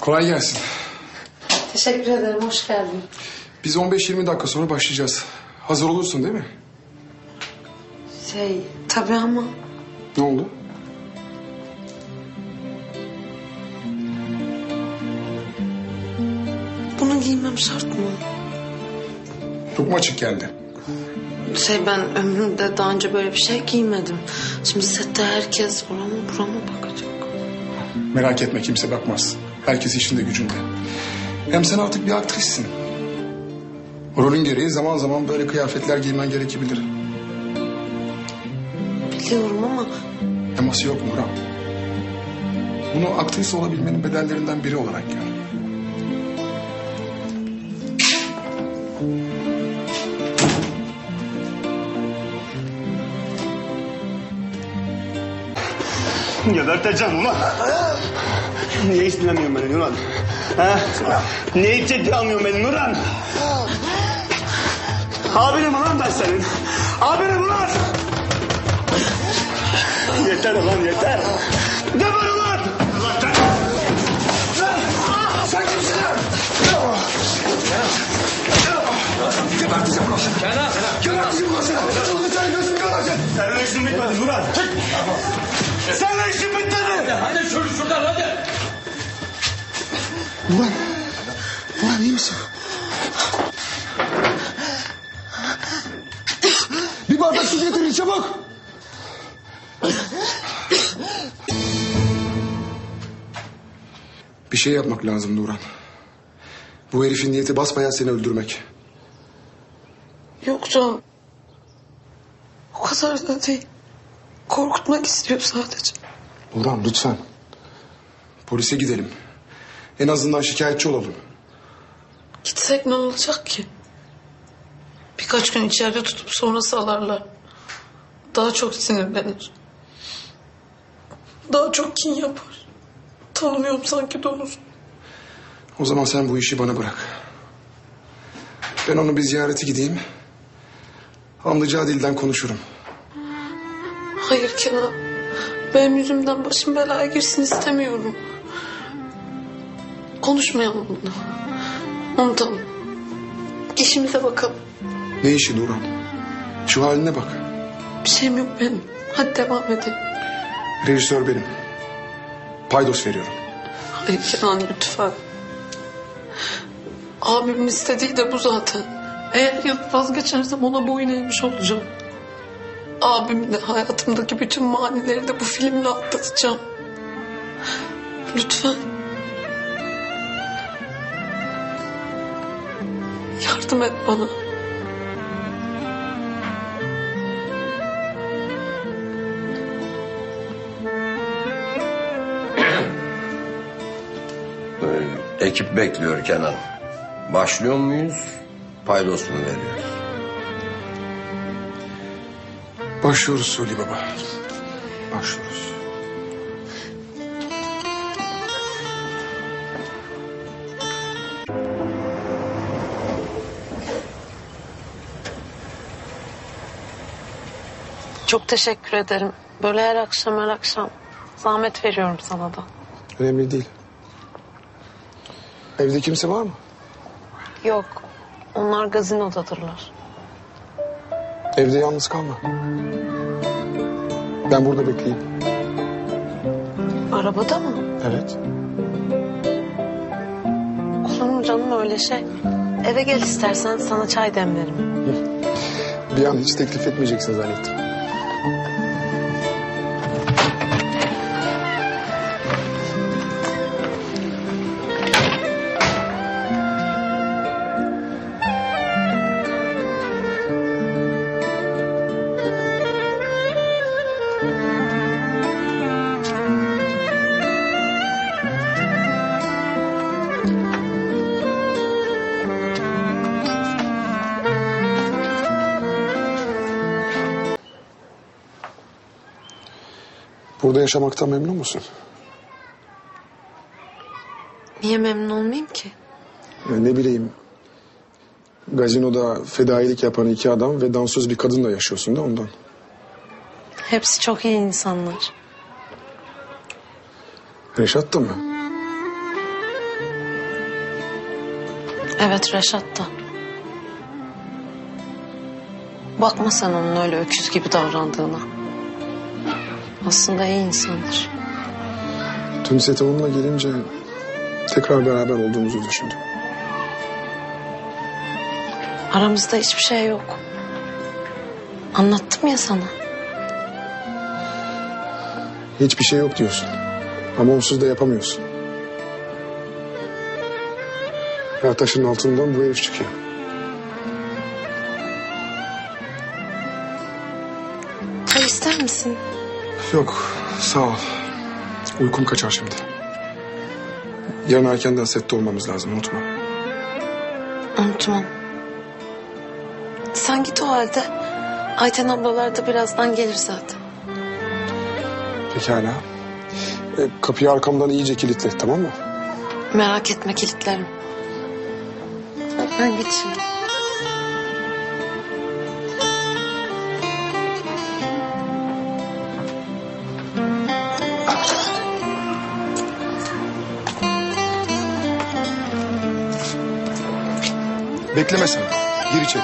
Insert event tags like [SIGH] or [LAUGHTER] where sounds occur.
Kolay gelsin. Teşekkür ederim, hoş geldin. Biz 15-20 dakika sonra başlayacağız. Hazır olursun değil mi? Şey, tabii ama Ne oldu? bunu giymem şart mı? Çok mu açık geldi? Şey ben ömrümde daha önce böyle bir şey giymedim. Şimdi sette herkes orama burama bakacak. Merak etme kimse bakmaz. Herkes işinde gücünde. Hem sen artık bir aktrissin. Rolün gereği zaman zaman böyle kıyafetler giymen gerekebilir. Biliyorum ama Teması yok Nurhan. Bunu aktris olabilmenin bedellerinden biri olarak gör. Geberteceğim ulan. Niye hiç dinlemiyorsun beni Nurhan? Ha? Niye hiç ciddiye almıyorsun beni Nurhan? Abinim ulan ben senin. Abinim ulan. Yeter ulan yeter. Geber ulan. Sen kimsin lan? Geberteceğim ulan seni. Geberteceğim ulan seni. Sen gözümü görmezsin. Seninle işin bitmedi Nurhan. Seninle işin Nurhan. Nurhan iyi misin? Bir bardak su getirin çabuk. Bir şey yapmak lazım Nurhan. Bu herifin niyeti basbayağı seni öldürmek. yok Can. O kadar da değil. Korkutmak istiyor sadece. Nurhan lütfen. Polise gidelim. En azından şikayetçi olalım. Gitsek ne olacak ki? Birkaç gün içeride tutup sonra salarlar. Daha çok sinirlenir. Daha çok kin yapar. Tanımıyorum sanki doğrusu. O zaman sen bu işi bana bırak. Ben onu bir ziyarete gideyim. Anlayacağı dilden konuşurum. Hayır Kenan. Benim yüzümden başım belaya girsin istemiyorum. Konuşmayalım bunu. Unutalım. İşimize bakalım. Ne işi Nurhan? Şu haline bak. Bir şeyim yok benim. Hadi devam edelim. Rejisör benim. Paydos veriyorum. Hayır Kenan lütfen. Abimin istediği de bu zaten. Eğer yapıp vazgeçersem ona boyun eğmiş olacağım. Abimin de hayatımdaki bütün manileri de bu filmle atlatacağım. Lütfen. Yardım et bana. [CLEARS THROAT] Ee, Ekip bekliyor Kenan. Başlıyor muyuz? Paydos mu veriyoruz? Başlıyoruz Suli Baba. Başlıyoruz. Çok teşekkür ederim. Böyle her akşam her akşam zahmet veriyorum sana da. Önemli değil. Evde kimse var mı? Yok. Onlar gazinodadırlar. Evde yalnız kalma. Ben burada bekleyeyim. Arabada mı? Evet. Olur mu canım öyle şey? Eve gel istersen sana çay demlerim. Bir an hiç teklif etmeyeceksin zannettim. Burada yaşamaktan memnun musun? Niye memnun olmayayım ki? Ya ne bileyim. Gazinoda fedailik yapan iki adam ve dansöz bir kadınla yaşıyorsun da ondan. Hepsi çok iyi insanlar. Reşat da mı? Evet Reşat da. Bakma sen onun öyle öküz gibi davrandığına. Aslında iyi insandır. Dün sete onunla gelince tekrar beraber olduğumuzu düşündüm. Aramızda hiçbir şey yok. Anlattım ya sana. Hiçbir şey yok diyorsun. Ama onsuz da yapamıyorsun. Her taşın altından bu herif çıkıyor. Çay ister misin? Yok sağ ol. Uykum kaçar şimdi. Yarın erkenden sette olmamız lazım unutma. Unutmam. Sen git o halde. Ayten ablalar da birazdan gelir zaten. Pekala. E, kapıyı arkamdan iyice kilitle tamam mı? Merak etme kilitlerim. Ben git şimdi. Bekleme sen. Gir içeri.